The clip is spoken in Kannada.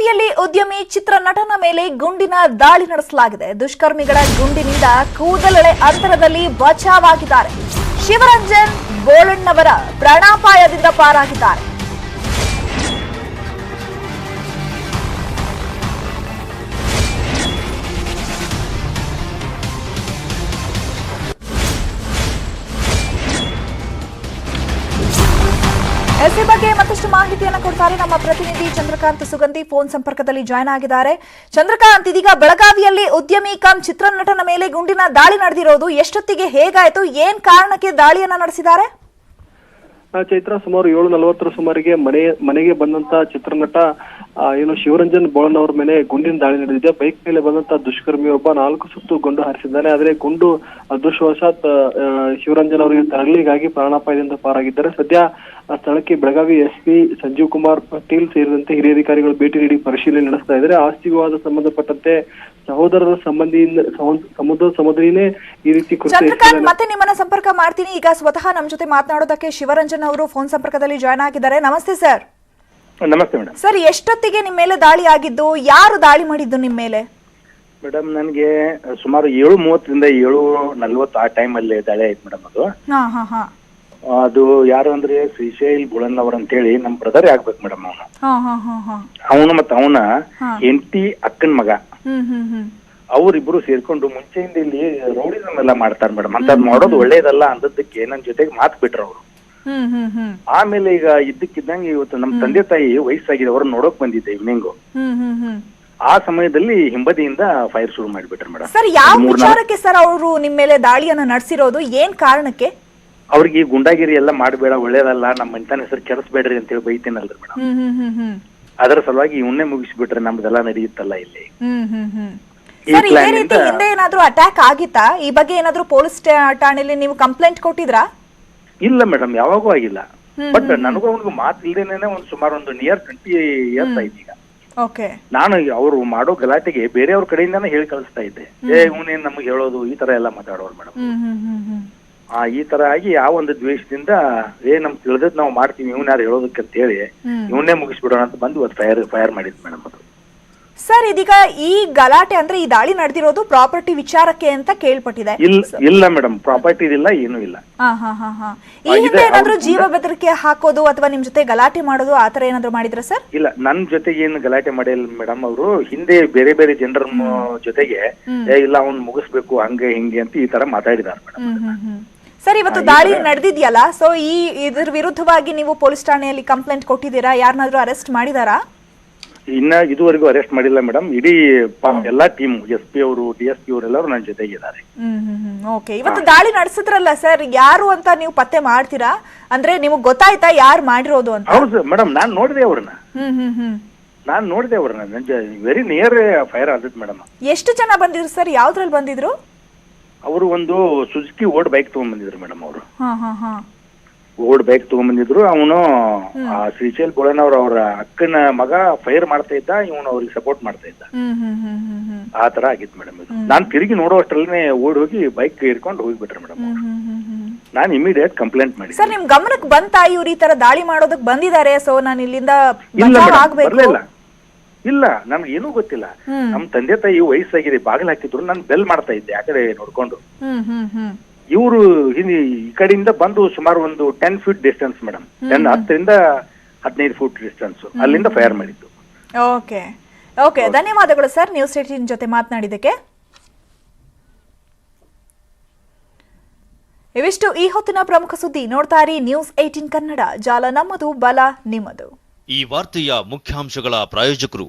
ಬೆಳಗಾವಿಯಲ್ಲಿ ಉದ್ಯಮಿ ಚಿತ್ರನಟನ ಮೇಲೆ ಗುಂಡಿನ ದಾಳಿ ನಡೆಸಲಾಗಿದೆ. ದುಷ್ಕರ್ಮಿಗಳ ಗುಂಡಿನಿಂದ ಕೂದಲೆಳೆ ಅಂತರದಲ್ಲಿ ಬಚಾವಾಗಿದ್ದಾರೆ ಶಿವರಂಜನ್ ಬೋಳಣ್ಣವರ ಪ್ರಾಣಾಪಾಯದಿಂದ ಪಾರಾಗಿದ್ದಾರೆ. ಎಸ್ಸಿ ಮಾಹಿತಿಯನ್ನು ಕೊಡ್ತಾರೆ ನಮ್ಮ ಪ್ರತಿನಿಧಿ ಚಂದ್ರಕಾಂತ್ ಸುಗಂಧಿ. ಫೋನ್ ಸಂಪರ್ಕದಲ್ಲಿ ಜಾಯ್ನ್ ಆಗಿದ್ದಾರೆ. ಚಂದ್ರಕಾಂತ್, ಇದೀಗ ಬೆಳಗಾವಿಯಲ್ಲಿ ಉದ್ಯಮಿ ಕಮ್ ಚಿತ್ರನಟನ ಮೇಲೆ ಗುಂಡಿನ ದಾಳಿ ನಡೆದಿರೋದು ಎಷ್ಟೊತ್ತಿಗೆ ಹೇಗಾಯ್ತು? ಏನ್ ಕಾರಣಕ್ಕೆ ದಾಳಿಯನ್ನ ನಡೆಸಿದ್ದಾರೆ? ಚೈತ್ರ ಸುಮಾರು ಏಳು ನಲವತ್ತರ ಸುಮಾರಿಗೆ ಮನೆ ಮನೆಗೆ ಬಂದಂತ ಚಿತ್ರನಟ ಏನು ಶಿವರಂಜನ್ ಬೋಳನ್ ಅವರ ಮೇಲೆ ಗುಂಡಿನ ದಾಳಿ ನಡೆದಿದೆ. ಬೈಕ್ ಮೇಲೆ ಬಂದಂತ ದುಷ್ಕರ್ಮಿ ಒಬ್ಬ ನಾಲ್ಕು ಸುತ್ತು ಗುಂಡು ಹಾರಿಸಿದ್ದಾನೆ. ಆದ್ರೆ ಗುಂಡು ಅದೃಷ್ಟವಶಾತ್ ಶಿವರಂಜನ್ ಅವರಿಗೆ ತರಲಿಗಾಗಿ ಪ್ರಾಣಾಪಾಯದಿಂದ ಪಾರಾಗಿದ್ದಾರೆ. ಸದ್ಯ ಆ ಸ್ಥಳಕ್ಕೆ ಬೆಳಗಾವಿ ಎಸ್ಪಿ ಸಂಜೀವ್ ಕುಮಾರ್ ಪಾಟೀಲ್ ಸೇರಿದಂತೆ ಹಿರಿಯ ಅಧಿಕಾರಿಗಳು ಭೇಟಿ ನೀಡಿ ಪರಿಶೀಲನೆ ನಡೆಸ್ತಾ ಇದ್ದಾರೆ. ಆಸ್ತಿ ವಿವಾದ ಸಂಬಂಧಪಟ್ಟಂತೆ ಸಹೋದರರ ಸಂಬಂಧಿಯಿಂದ ಸಮುದ್ರ ಸಮುದ್ರಿನೇ ಈ ರೀತಿ ಚಂದ್ರಕಾಂತ್ ಮತ್ತೆ ನಿಮ್ಮನ್ನ ಸಂಪರ್ಕ ಮಾಡ್ತೀನಿ. ಈಗ ಸ್ವತಃ ನಮ್ಮ ಜೊತೆ ಮಾತನಾಡೋದಕ್ಕೆ ಶಿವರಂಜನ್ ಅವರು ಫೋನ್ ಸಂಪರ್ಕದಲ್ಲಿ ಜಾಯ್ನ್ ಆಗಿದ್ದಾರೆ. ನಮಸ್ತೆ ಸರ್ ನಮಸ್ತೆ ಮೇಡಮ್. ಸರ್ ಎಷ್ಟೊತ್ತಿಗೆ ನಿಮ್ಮ ಮೇಲೆ ದಾಳಿ ಆಗಿದ್ದು ಯಾರು ದಾಳಿ ಮಾಡಿದ್ದು ನಿಮ್ಮ ಮೇಲೆ? ಮೇಡಮ್ ನನಗೆ ಸುಮಾರು ಏಳು ಮೂವತ್ತರಿಂದ ಏಳು ನಲ್ವತ್ತು ಆ ಟೈಮ್ ಅಲ್ಲಿ ದಾಳಿ ಆಯ್ತು ಮೇಡಮ್ ಅದು. ಹಾ ಹಾ ಹಾ. ಅದು ಯಾರು ಅಂದ್ರೆ ಶ್ರೀಶೈಲ್ ಗುಳನವರ್ ಅಂತ ಹೇಳಿ ನಮ್ ಬ್ರದರ್ ಆಗ್ಬೇಕು ಮೇಡಮ್ ಅವನು. ಹಾ ಹಾ ಹಾ ಹಾ. ಅವನು ಮತ್ತೆ ಅವನ ಎಂಟಿ ಹೆಂಡತಿ ಅಕ್ಕನ ಮಗ. ಹ್ಮ್ ಹ್ಮ್ ಹ್ಮ್. ಅವ್ರಿಬ್ರು ಸೇರ್ಕೊಂಡು ಮುಂಚೆಯಿಂದ ಇಲ್ಲಿ ರೌಡಿಸಮ್ ಎಲ್ಲ ಮಾಡ್ತಾರೆ ಮೇಡಮ್. ಅಂತ ಮಾಡೋದು ಒಳ್ಳೇದಲ್ಲ ಅಂದದ್ದಕ್ಕೆ ನನ್ನ ಜೊತೆಗೆ ಮಾತು ಬಿಟ್ರು ಅವರು. ಆಮೇಲೆ ಈಗ ಇದ್ದಕ್ಕಿದ್ದಂಗೆ ಇವತ್ತು ನಮ್ಮ ತಂದೆ ತಾಯಿ ವಯಸ್ಸಾಗಿದೆ ಅವ್ರನ್ನ ನೋಡೋಕ್ ಬಂದಿದ್ದೆ ಈವ್ನಿಂಗು ಹ್ಮ್ ಆ ಸಮಯದಲ್ಲಿ ಹಿಂಬದಿಯಿಂದ ಫೈರ್ ಶುರು ಮಾಡಿಬಿಟ್ರು ಮೇಡಮ್. ಸರ್ ಯಾವ ವಿಚಾರಕ್ಕೆ ಸರ್ ಅವರು ನಿಮ್ಮ ಮೇಲೆ ದಾಳಿಯನ್ನ ನಡೆಸಿರೋದು? ಏನ್ ಕಾರಣಕ್ಕೆ? ಅವ್ರಿಗೆ ಗುಂಡಾಗಿರಿ ಎಲ್ಲ ಮಾಡಬೇಡ ಒಳ್ಳೇದಲ್ಲ ನಮ್ಮ ಮನೆತನ ಹೆಸರು ಅಂತ ಹೇಳಿ ಬೈತೀನಲ್ರಿ ಮೇಡಮ್. ಅದರ ಸಲುವಾಗಿ ಇವನ್ನೇ ಮುಗಿಸ್ಬಿಟ್ರೆ ನಮ್ದೆಲ್ಲ ನಡೆಯುತ್ತಲ್ಲ ಇಲ್ಲಿ. ಸರ್ ಇದೇ ರೀತಿ ಹಿಂದೆ ಏನಾದ್ರೂ ಅಟ್ಯಾಕ್ ಆಗಿತ್ತಾ? ಈ ಬಗ್ಗೆ ಏನಾದ್ರೂ ಪೊಲೀಸ್ ಠಾಣೆಯಲ್ಲಿ ನೀವು ಕಂಪ್ಲೇಂಟ್ ಕೊಟ್ಟಿದ್ರಾ? ಇಲ್ಲ ಮೇಡಮ್ ಯಾವಾಗೂ ಆಗಿಲ್ಲ. ಬಟ್ ನನಗೂ ಅವನಿಗೂ ಮಾತು ಇಲ್ದೇನೆ ಒಂದು ಸುಮಾರು ಒಂದು ನಿಯರ್ ಟ್ವೆಂಟಿ ಇಯರ್ಸ್ ಆಯ್ತು ಈಗ. ಓಕೆ ನಾನು ಅವರು ಮಾಡೋ ಗಲಾಟೆಗೆ ಬೇರೆಯವ್ರ ಕಡೆಯಿಂದಾನೇ ಹೇಳಿ ಕಳಿಸ್ತಾ ಇದ್ದೆ. ಏ ಇವನೇನ್ ನಮ್ಗೆ ಹೇಳೋದು ಈ ತರ ಎಲ್ಲ ಮಾತಾಡೋರು ಮೇಡಮ್ ಆ ಈ ತರ ಆಗಿ ಆ ಒಂದು ದ್ವೇಷದಿಂದ ಏ ನಮ್ ತಿಳಿದ್ ನಾವು ಮಾಡ್ತೀವಿ ಇವ್ನ ಯಾರು ಹೇಳೋದಕ್ಕೆ ಅಂತ ಹೇಳಿ. ಇವನ್ನೇ ಮುಗಿಸ್ಬಿಡೋಣ ಅಂತ ಬಂದು ಇವತ್ತು ಫೈರ್ ಫೈರ್ ಮಾಡಿದ್ ಮೇಡಮ್ ಅದು. ಸರ್ ಇದೀಗ ಈ ಗಲಾಟೆ ಅಂದ್ರೆ ಈ ದಾಳಿ ನಡೆದಿರೋದು ಪ್ರಾಪರ್ಟಿ ವಿಚಾರಕ್ಕೆ ಅಂತ ಕೇಳ್ಪಟ್ಟಿದೆ. ಇಲ್ಲ ಮೇಡಮ್ ಪ್ರಾಪರ್ಟಿ ಇಲ್ಲ ಏನು ಇಲ್ಲ. ಈ ಹಿಂದೆ ಏನಾದ್ರೂ ಜೀವ ಬೆದರಿಕೆ ಹಾಕೋದು ಅಥವಾ ನಿಮ್ ಜೊತೆ ಗಲಾಟೆ ಮಾಡೋದು ಆತರ ಏನಾದ್ರು ಮಾಡಿದ್ರ ಸರ್? ಇಲ್ಲ ನನ್ ಜೊತೆಗೆ ಏನು ಗಲಾಟೆ ಮಾಡಿಲ್ಲ ಮೇಡಮ್ ಅವರು. ಹಿಂದೆ ಬೇರೆ ಬೇರೆ ಜನರ ಜೊತೆಗೆ ಇಲ್ಲ ಅವ್ನ್ ಮುಗಿಸ್ಬೇಕು ಹಂಗೆ ಹಿಂಗೆ ಅಂತ ಈ ತರ ಮಾತಾಡಿದಾರೆ ಮೇಡಮ್ ಸರ್ ಇವತ್ತು ದಾಳಿ ನಡೆದಿದ್ಯಲ್ಲ ಸೊ ಈ ಇದ್ರ ವಿರುದ್ಧವಾಗಿ ನೀವು ಪೊಲೀಸ್ ಠಾಣೆಯಲ್ಲಿ ಕಂಪ್ಲೇಂಟ್ ಕೊಟ್ಟಿದ್ದೀರಾ? ಯಾರನ್ನಾದ್ರೂ ಅರೆಸ್ಟ್ ಮಾಡಿದಾರಾ? ಇನ್ನ ಇದುವರೆಗೂ ಅರೆಸ್ಟ್ ಮಾಡಿಲ್ಲ ಮೇಡಮ್ ಇಡೀ ಪ- ಎಲ್ಲಾ ಟೀಮ್ ಎಸ್ ಪಿ ಅವರು ಡಿ ಎಸ್ ಪಿ ಅವರೆಲ್ಲರೂ ನನ್ನ ಜೊತೆಗಿದ್ದಾರೆ. ಓಕೆ ಇವತ್ತು ದಾಳಿ ನಡೆಸಿದ್ರಲ್ಲ ಸರ್ ಯಾರು ಅಂತ ನೀವು ಪತ್ತೆ ಮಾಡ್ತೀರಾ? ಅಂದ್ರೆ ನಿಮಗೆ ಗೊತ್ತಾಯ್ತಾ ಯಾರು ಮಾಡಿರೋದು ಅಂತ? ಹೌದು ಮೇಡಮ್ ನಾನ್ ನೋಡಿದೆ ಅವ್ರನ್ನ. ಹ್ಮ್ ಹ್ಮ್ ಹ್ಮ್. ನಾನ್ ನೋಡಿದೆ ಅವ್ರನ್ನ. ವೆರಿ ನಿಯರ್ ಫೈರ್ ಆದದ್ ಮೇಡಮ್ ಎಷ್ಟು ಜನ ಬಂದಿದ್ರು ಸರ್ ಯಾವ್ದ್ರಲ್ಲಿ ಬಂದಿದ್ರು? ಅವರು ಒಂದು ಸುಜುಕಿ ಓಡ್ ಬೈಕ್ ತಗೊಂಡ್ ಬಂದಿದ್ರು ಮೇಡಮ್ ಅವರು. ಹಾ ಹಾ ಹಾ. ಓಡ್ ಬೈಕ್ ತಗೊಂಡ್ಬಂದಿದ್ರು. ಅವನು ಶ್ರೀಶೈಲ್ ಬೋಳನವ್ರ ಅವ್ರ ಅಕ್ಕನ ಮಗ ಫೈರ್ ಮಾಡ್ತಾ ಇದ್ದ ಇವನು ಅವ್ರಿಗೆ ಸಪೋರ್ಟ್ ಮಾಡ್ತಾ ಇದ್ದ. ಆ ತರ ಆಗಿತ್ತು ಮೇಡಮ್ ಇದು. ನಾನ್ ತಿರುಗಿ ನೋಡೋ ಅಷ್ಟ್ರಲ್ಲೇ ಓಡ್ ಹೋಗಿ ಬೈಕ್ ಇಟ್ಕೊಂಡು ಹೋಗ್ಬಿಟ್ರೆ ಮೇಡಮ್ ನಾನ್ ಇಮಿಡಿಯೇಟ್ ಕಂಪ್ಲೇಂಟ್ ಮಾಡಿ ಸರ್ ನಿಮ್ ಗಮನಕ್ಕೆ ಬಂತಾ ಇವ್ರು ಈ ತರ ದಾಳಿ ಮಾಡೋದಕ್ಕೆ ಬಂದಿದ್ದಾರೆ ಸೊ ನಾನು ಇಲ್ಲಿಂದ ಇಲ್ಲ ನಮ್ಗೆ ಇಲ್ಲ. ನನ್ಗೆ ಏನೂ ಗೊತ್ತಿಲ್ಲ. ನಮ್ ತಂದೆ ತಾಯಿ ವಯಸ್ಸಾಗಿದೆ ಬಾಗಿಲು ಹಾಕಿದ್ರು ನಾನು ಬೆಲ್ ಮಾಡ್ತಾ ಇದ್ದೆ ಆ ಕಡೆ ನೋಡ್ಕೊಂಡು. ಹ್ಮ್ ಹ್ಮ್ ಈ ಕಡೆಯಿಂದ ಬಂದು ಸುಮಾರು ಒಂದು ten feet distance madam ten ಹತ್ತರಿಂದ ಹದಿನೈದು ಫೂಟ್ ಡಿಸ್ಟೆನ್ಸ್ ಅಲ್ಲಿಂದ ಫೈರ್ ಮಾಡಿದ್ದು. ಓಕೆ. ಓಕೆ ಧನ್ಯವಾದಗಳು ಸರ್ ನ್ಯೂಸ್ ಏಟೀನ್ ಜೊತೆ ಮಾತನಾಡಿದಕ್ಕೆ ಇವಿಷ್ಟು ಈ ಹೊತ್ತಿನ ಪ್ರಮುಖ ಸುದ್ದಿ. ನೋಡ್ತಾ ಇರಿ ನ್ಯೂಸ್ ಏಟೀನ್ ಕನ್ನಡ. ಜಾಲ ನಮ್ಮದು ಬಲ ನಿಮ್ಮದು. ಈ ವಾರ್ತೆಯ ಮುಖ್ಯಾಂಶಗಳ ಪ್ರಾಯೋಜಕರು.